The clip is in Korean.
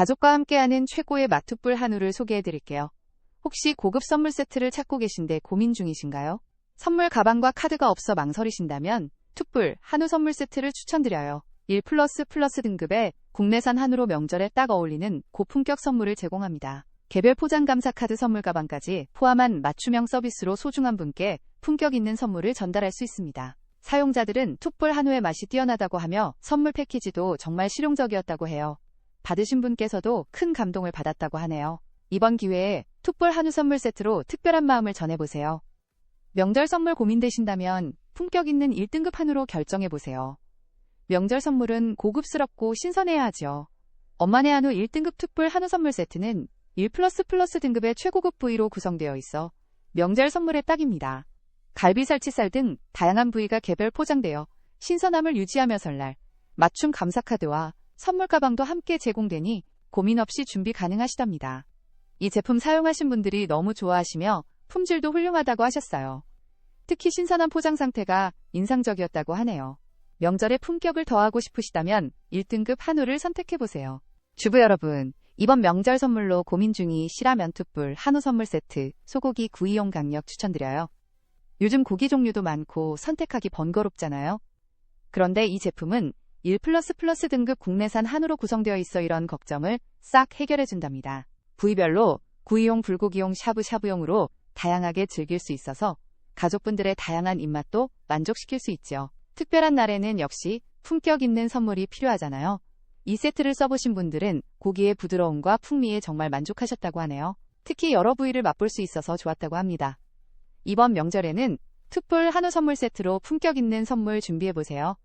가족과 함께하는 최고의 마투뿔 한우를 소개해드릴게요. 혹시 고급 선물 세트를 찾고 계신데 고민 중이신가요? 선물 가방과 카드가 없어 망설이신다면 투뿔 한우 선물 세트를 추천드려요. 1 플러스 플러스 등급의 국내산 한우로 명절에 딱 어울리는 고품격 선물을 제공합니다. 개별 포장 감사 카드 선물 가방까지 포함한 맞춤형 서비스로 소중한 분께 품격 있는 선물을 전달할 수 있습니다. 사용자들은 툭불 한우의 맛이 뛰어나다고 하며 선물 패키지도 정말 실용적이었다고 해요. 받으신 분께서도 큰 감동을 받았다고 하네요. 이번 기회에 툭불 한우 선물 세트로 특별한 마음을 전해보세요. 명절 선물 고민되신다면 품격 있는 1등급 한우로 결정해보세요. 명절 선물은 고급스럽고 신선해야 하죠. 엄마네 한우 1등급 툭불 한우 선물 세트는 1 플러스 플러스 등급의 최고급 부위로 구성되어 있어 명절 선물에 딱입니다. 갈비 살치살 등 다양한 부위가 개별 포장되어 신선함을 유지하며 설날, 맞춤 감사 카드와 선물 가방도 함께 제공되니 고민 없이 준비 가능하시답니다. 이 제품 사용하신 분들이 너무 좋아하시며 품질도 훌륭하다고 하셨어요. 특히 신선한 포장 상태가 인상적이었다고 하네요. 명절에 품격을 더하고 싶으시다면 1등급 한우를 선택해보세요. 주부 여러분, 이번 명절 선물로 고민 중이시라 면투뿔 한우 선물 세트 소고기 구이용 강력 추천드려요. 요즘 고기 종류도 많고 선택하기 번거롭잖아요. 그런데 이 제품은 1 플러스 플러스 등급 국내산 한우로 구성되어 있어 이런 걱정을 싹 해결해 준답니다. 부위별로 구이용, 불고기용, 샤브샤브용으로 다양하게 즐길 수 있어서 가족분들의 다양한 입맛도 만족시킬 수 있죠. 특별한 날에는 역시 품격 있는 선물이 필요하잖아요. 이 세트를 써보신 분들은 고기의 부드러움과 풍미에 정말 만족하셨다고 하네요. 특히 여러 부위를 맛볼 수 있어서 좋았다고 합니다. 이번 명절에는 투뿔 한우 선물 세트로 품격 있는 선물 준비해보세요.